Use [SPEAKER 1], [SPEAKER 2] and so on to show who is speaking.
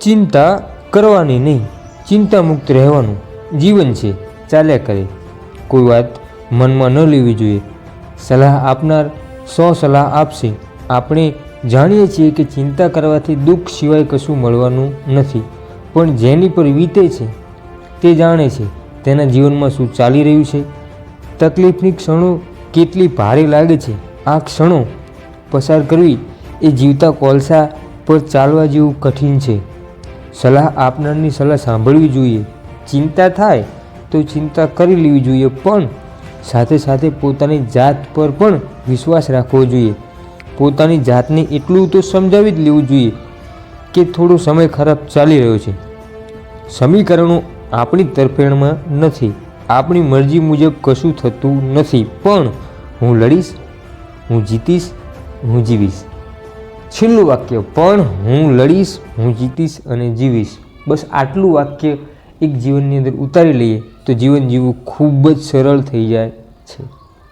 [SPEAKER 1] ચિંતા કરવાની નહીં. ચિંતા મુક્ત રહેવાનું જીવન છે. ચાલ્યા કરે. કોઈ વાત મનમાં ન લેવી જોઈએ. સલાહ આપનાર સો સલાહ આપશે. આપણે જાણીએ છીએ કે ચિંતા કરવાથી દુઃખ સિવાય કશું મળવાનું નથી. પણ જેની પર વીતે છે, તે જાણે છે તેના જીવનમાં શું ચાલી રહ્યું છે. તકલીફની ક્ષણો કેટલી ભારે લાગે છે. આ ક્ષણો પસાર કરવી એ જીવતા કોલસા પર ચાલવા જેવું કઠિન છે. સલાહ આપનારની સલાહ સાંભળવી જોઈએ. ચિંતા થાય તો ચિંતા કરી લેવી જોઈએ, પણ સાથે સાથે પોતાની જાત પર પણ વિશ્વાસ રાખવો જોઈએ. પોતાની જાતને એટલું તો સમજાવી જ લેવું જોઈએ કે થોડો સમય ખરાબ ચાલી રહ્યો છે. સમીકરણો આપણી તરફેણમાં નથી. આપણી મરજી મુજબ કશું થતું નથી. પણ હું લડીશ, હું જીતીશ, હું જીવીશ. છેલ્લું વાક્ય, પણ હું લડીશ, હું જીતીશ અને જીવીશ. બસ આટલું વાક્ય એક જીવનની અંદર ઉતારી લઈએ તો જીવન જીવવું ખૂબ જ સરળ થઈ જાય છે.